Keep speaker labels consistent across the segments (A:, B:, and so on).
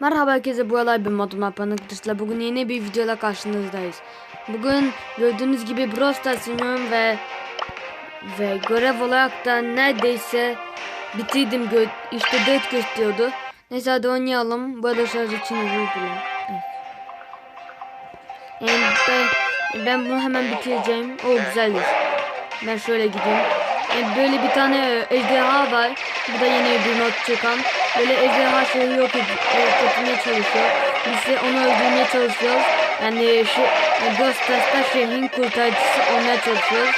A: Merhaba herkese bu olay bir modum arkadaşlar. Bugün yeni bir videoyla karşınızdayız. Bugün gördüğünüz gibi Brawl ve ve görev olarak da neredeyse bitirdim. İşte 4 gösteriyordu. Neyse hadi oynayalım. Bu arada şarj için özür dilerim. Yani ben, ben bunu hemen bitireceğim. O güzeldir. Ben şöyle gideyim. Yani böyle bir tane e, ejderha var. Bu da yeni bir not çıkan. Böyle ejderha yok etmeye çalışıyor. Biz de onu öldürmeye çalışıyoruz. Yani şu yani Ghostbusters şehrin kurtarıcısı olmaya çalışıyoruz.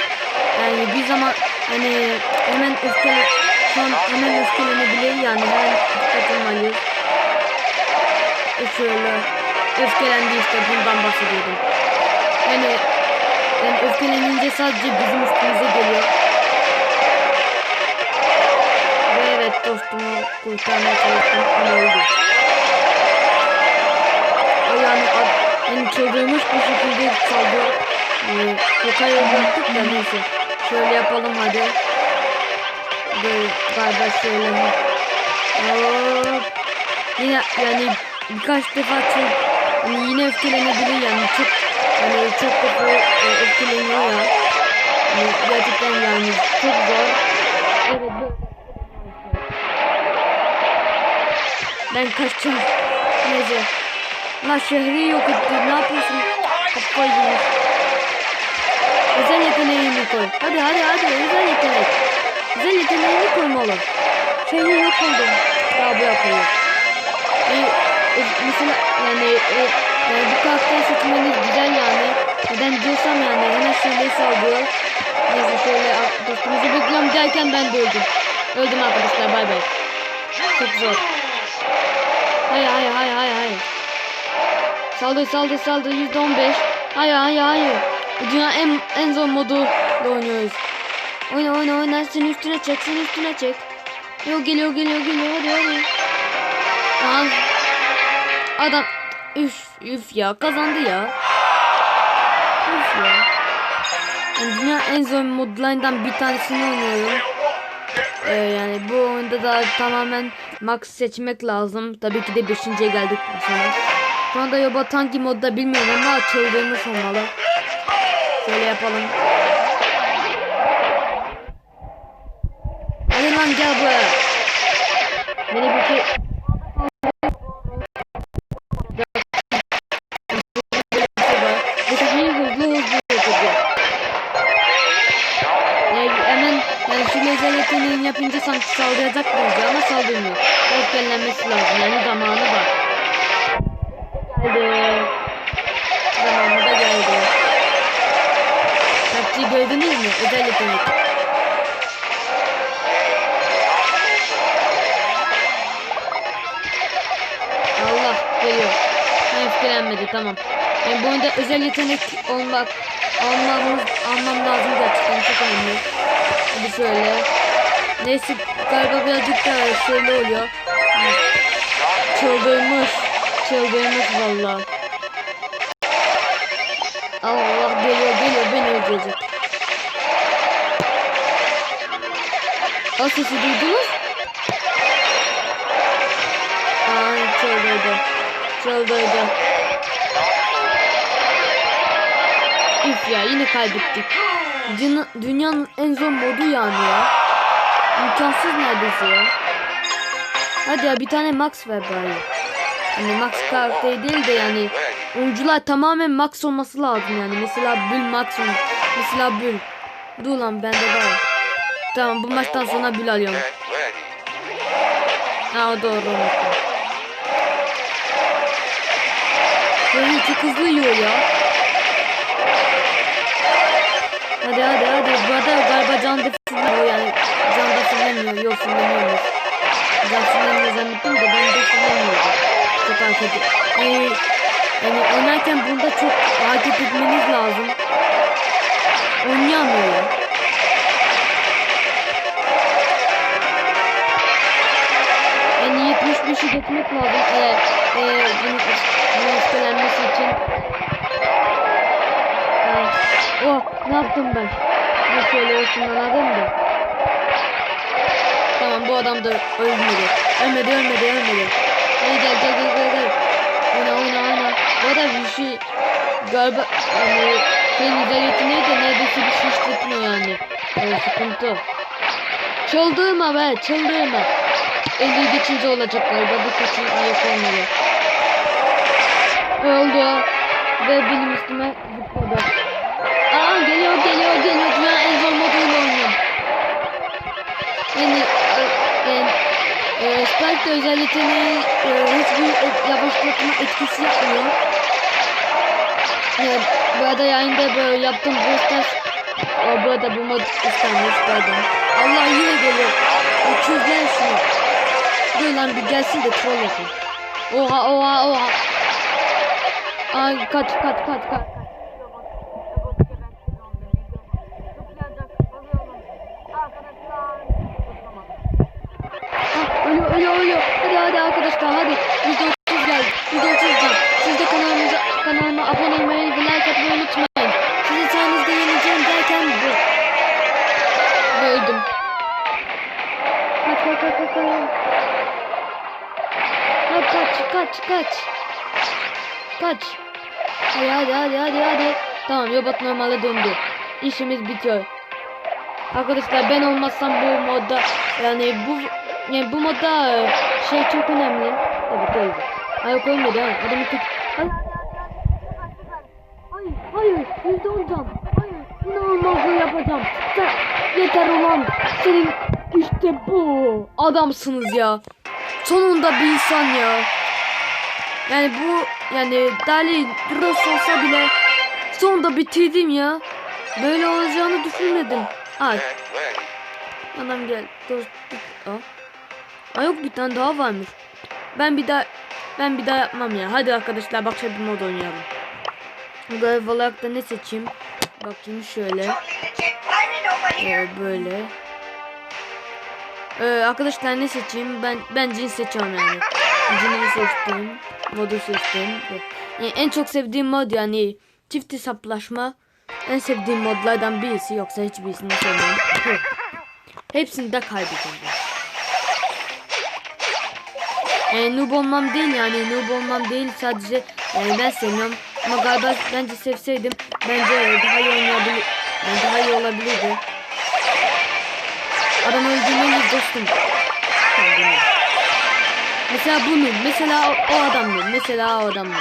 A: Yani bir zaman hani hemen öfkele şu an hemen öfkelenebilir yani hemen dikkat olmalıyız. E şöyle öfkelendi işte bundan bahsediyordum. Yani yani öfkelenince sadece bizim üstümüze geliyor. Dostumu kurtarmaya çalıştım ama öldü. O yani, yani çıldırmış bir şekilde saldırıyor. Ee, Hoka'yı bıraktık da neyse. Şöyle yapalım hadi. Böyle galiba şöyle. Hop. Yine yani birkaç defa çok hani yine öfkelenebilir yani çok yani çok defa e, öfkeleniyor ya. Yani gerçekten yani çok zor. Evet böyle. Ben kaçacağım. Neyse. La şehri yok etti. Ne yapıyorsun? Kafayı yemiş. Özel yeteneğini koy. Hadi hadi hadi özel yetenek. Özel yeteneğini koymalı. Şehri yok oldu. Daha bu yapıyor. E, e, mesela yani, e, yani bu karakteri seçmeniz güzel yani. Neden diyorsam yani hemen şehri saldırıyor. Neyse şöyle dostumuzu bekliyorum derken ben de öldüm. Öldüm arkadaşlar bay bay. Çok zor. Hayır hayır hayır hayır hayır. Saldır saldır saldır yüzde on beş. Hayır hayır hayır. Bu dünya en, en zor modu oynuyoruz. Oyna oyna oyna seni üstüne çek seni üstüne çek. Yok geliyor geliyor geliyor hadi hadi. Al. Adam üf üf ya kazandı ya. Üf ya. Yani dünya en zor modlarından bir tanesini oynuyorum. Ee, yani bu oyunda da tamamen max seçmek lazım. Tabii ki de 5.ye geldik sonra. Şu anda Yobot hangi modda bilmiyorum ama açıldığımız olmalı. Şöyle yapalım. Hadi lan gel buraya. Beni bir Öfkelenmesi lazım yani zamanı var. Geldi. Zamanı da geldi. Taktiği gördünüz mü? Özel yetenek. Allah geliyor. Ha, öfkelenmedi tamam. Yani bu oyunda özel yetenek olmak almamız almam lazım gerçekten çok önemli. Hadi şöyle. Neyse galiba birazcık da şöyle oluyor. Çıldırmış. Çıldırmış valla. Allah geliyor geliyor beni öldürecek. O sesi duydunuz? Aa çıldırdı. Çıldırdı. Üf ya yine kaybettik. Dünya, dünyanın en zor modu yani ya. İmkansız neredeyse ya. Hadi ya bir tane Max ver bari. Hani Max karakteri değil de yani oyuncular tamamen Max olması lazım yani. Mesela Bül Max ol- Mesela Bül. Dur lan bende var. Tamam bu maçtan sonra Bül alıyorum. Ha doğru unuttum. Böyle çok hızlı yiyor ya. Hadi hadi hadi. Bu arada galiba can defilmiyor yani. Can defilmiyor. Yok fullenmiyormuş. Zannettim de ben de fullenmiyordum. Çok hareket yani, yani oynarken bunda çok hareket etmeniz lazım. Oynayamıyor ya. Yani 75'i geçmek lazım. Eğer e, bunun, bunun öfkelenmesi için. Evet. Oh ne yaptım ben? Ne söylüyorsun anladın mı? Tamam bu adam da ölmedi. Ölmedi ölmedi ölmedi. Hadi gel gel gel gel gel. Oyna oyna oyna. Bu arada bir şey galiba yani senin yeteneği de neredeyse bir şey işletmiyor yani. Evet sıkıntı. Çıldırma be çıldırma. 50 geçince olacak galiba birkaçın ayak olmalı. Oldu. Ve benim üstüme zıpladı. Aa geliyor geliyor geliyor. Dünyanın en zor moduyla oynuyorum. Yani, Spike de özel yeteneği e, hiçbir et, yavaşlatma etkisi yapmıyor. Yani, bu arada yayında böyle yaptığım göster. O bu arada bu mod istenmiş pardon. Allah yine geliyor. O çözler şunu. Dur lan bir gelsin de troll yapın. Oha oha oha. Ay kaç kaç kaç kaç. Ölüyor ölüyor. Hadi hadi arkadaşlar hadi. %30 geldi. %30 geldi. Siz de kanalımıza, kanalıma abone olmayı ve like atmayı unutmayın. Sizin sayenizde yeneceğim derken bu. Ve öldüm. Kaç kaç kaç kaç. Kaç kaç kaç kaç. Kaç. Hadi hadi hadi hadi hadi. Tamam robot normale döndü. İşimiz bitiyor. Arkadaşlar ben olmazsam bu modda yani bu yani bu modda e, şey çok önemli. Evet öyle. Hayır koymadı ha. Adamı tut. Hayır. Hayır. Hayır. Yüzde on can. Hayır. İnanılmazlığı yapacağım. Sen yeter ulan. Senin işte bu. Adamsınız ya. Sonunda bir insan ya. Yani bu yani Dali Ross olsa bile sonunda bitirdim ya. Böyle olacağını düşünmedim. Ay adam gel. Dur. Aa. Aa yok bir tane daha varmış. Ben bir daha ben bir daha yapmam ya. Hadi arkadaşlar şöyle bir mod oynayalım. Görev olarak da ne seçeyim? Bakayım şöyle. Ee, böyle. Ee, arkadaşlar ne seçeyim? Ben ben cin seçiyorum yani. Cini seçtim. Modu seçtim. Yani en çok sevdiğim mod yani çift hesaplaşma. En sevdiğim modlardan birisi yoksa hiçbirisini sevmem. Hepsini de kaybedeceğim. E, noob olmam değil yani noob olmam değil sadece yani ben sevmiyorum ama galiba bence sevseydim bence daha iyi oynayabilir yani daha iyi olabilirdi. Adam öldürmeliyiz dostum. Kendini. Mesela bunu mesela o, o adam mı? Mesela o adam mı?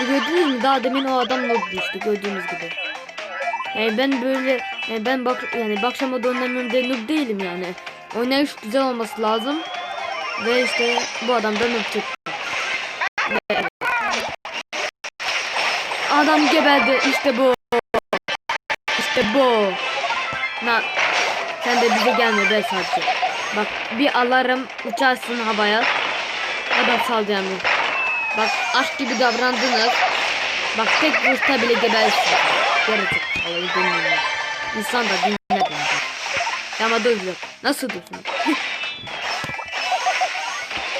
A: E, gördünüz mü daha demin o adam noob'du işte gördüğünüz gibi. Yani ben böyle yani ben bak yani bakşama oynamıyorum diye noob değilim yani. Oynayış güzel olması lazım. Ve işte bu adam çıktı. Ve- Adam geberdi işte bu. İşte bu. Na sen de bize gelme be sadece. Bak bir alarm uçarsın havaya. Adam salacağım. Bak aşk gibi davrandınız. Bak tek vursa bile gebersin. Yaratık. Vallahi bilmiyorum. İnsan da dinle bence. Ama dur yok. Nasıl dursun?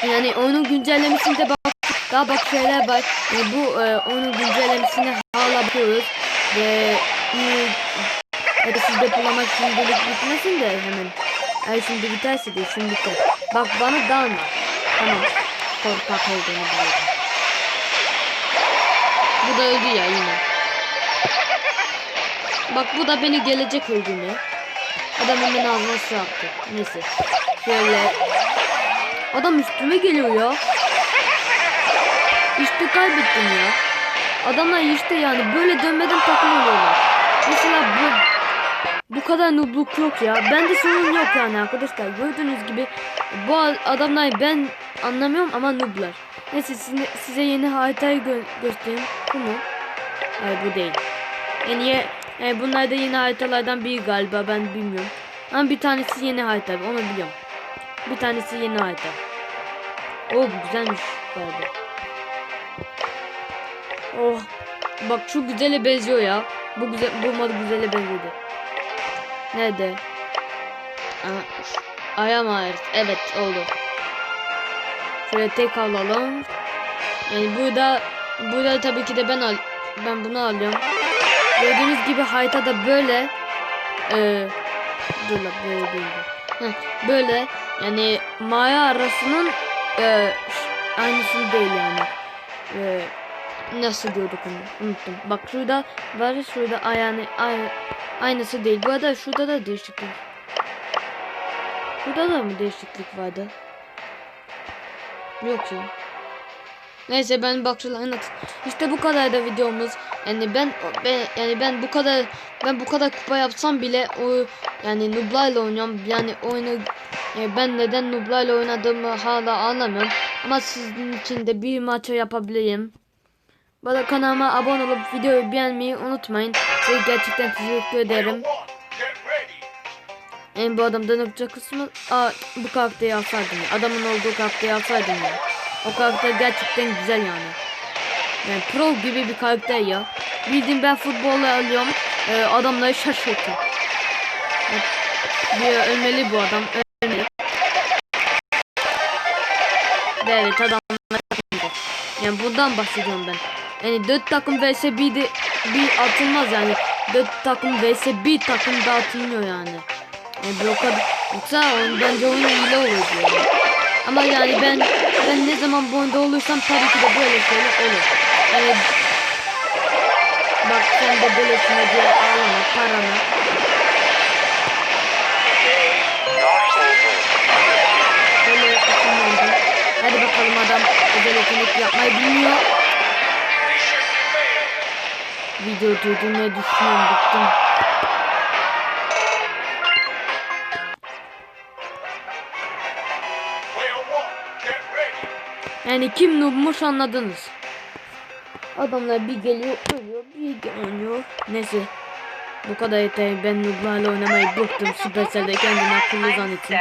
A: yani oyunun güncellemesinde bak daha bak şeyler var. Yani bu e, oyunun güncellemesine hala bakıyoruz. Ve e, ya da siz depolamak şimdilik bitmesin de hemen. Eğer şimdi biterse de şimdi biter. Bak bana dalma. Tamam. Korkak olduğunu biliyorum. Bu da öldü ya yine. Bak bu da beni gelecek öldüğünü. Adam hemen ağzına su attı. Neyse. Şöyle. Adam üstüme geliyor ya. İşte kaybettim ya. Adamlar işte yani böyle dönmeden takım oluyorlar. Mesela bu bu kadar noobluk yok ya. Bende sorun yok yani arkadaşlar. Gördüğünüz gibi bu adamlar ben anlamıyorum ama nooblar. Neyse size, size yeni haritayı gö göstereyim. Bu mu? Hayır bu değil. Yani, ye, yani bunlar da yeni haritalardan biri galiba ben bilmiyorum. Ama bir tanesi yeni harita onu biliyorum. Bir tanesi yeni harita. Oh bu güzelmiş galiba. Oh bak şu güzele benziyor ya. Bu güzel bu mod güzele benzedi. Nerede? Aa, Ayam ağrısı. Evet oldu. Şöyle tek alalım. Yani burada burada tabii ki de ben al ben bunu alıyorum. Gördüğünüz gibi haritada böyle e, dur la böyle. Heh, böyle yani maya arasının e, aynısı değil yani. Ee, nasıl diyorduk onu unuttum. Bak şurada var şurada yani ay- aynısı değil. Bu arada şurada da değişiklik. Şurada da mı değişiklik vardı? Yok ya. Neyse ben bak şöyle anlat. İşte bu kadar da videomuz. Yani ben, ben yani ben bu kadar ben bu kadar kupa yapsam bile o yani Nublarla oynuyorum. Yani oyunu yani ben neden Nublarla oynadığımı hala anlamıyorum. Ama sizin için de bir maça yapabilirim. Bana kanalıma abone olup videoyu beğenmeyi unutmayın. Size gerçekten teşekkür ederim. En bu adamdan öpecek kısmı aa, bu karakteri alsaydım ya. Adamın olduğu karakteri alsaydım ya. O karakter gerçekten güzel yani. Yani pro gibi bir karakter ya. Bildiğin ben futbolla alıyorum. E, adamları şaşırtıyor. Bir ölmeli bu adam. Ölmeli. Ve evet adamlar Yani bundan bahsediyorum ben. Yani 4 takım vs 1 de bir atılmaz yani. 4 takım vs 1 takım da atılmıyor yani. Yani blokad yoksa oyun, bence oyun yani. Ama yani ben ben ne zaman bu oyunda olursam tabii ki de böyle şeyler olur. Yani bak sen de böylesine diye ağlama parana. Böyle ısınlandım. Hadi bakalım adam özel yetenek yapmayı bilmiyor. Video durdurmayı düşünüyorum bıktım. Yani kim noobmuş anladınız. Adamlar bir geliyor ölüyor bir oynuyor. Neyse. Bu kadar yeter. Ben nooblarla oynamayı bıktım. Supercell'de kendini akıllı zannetsin.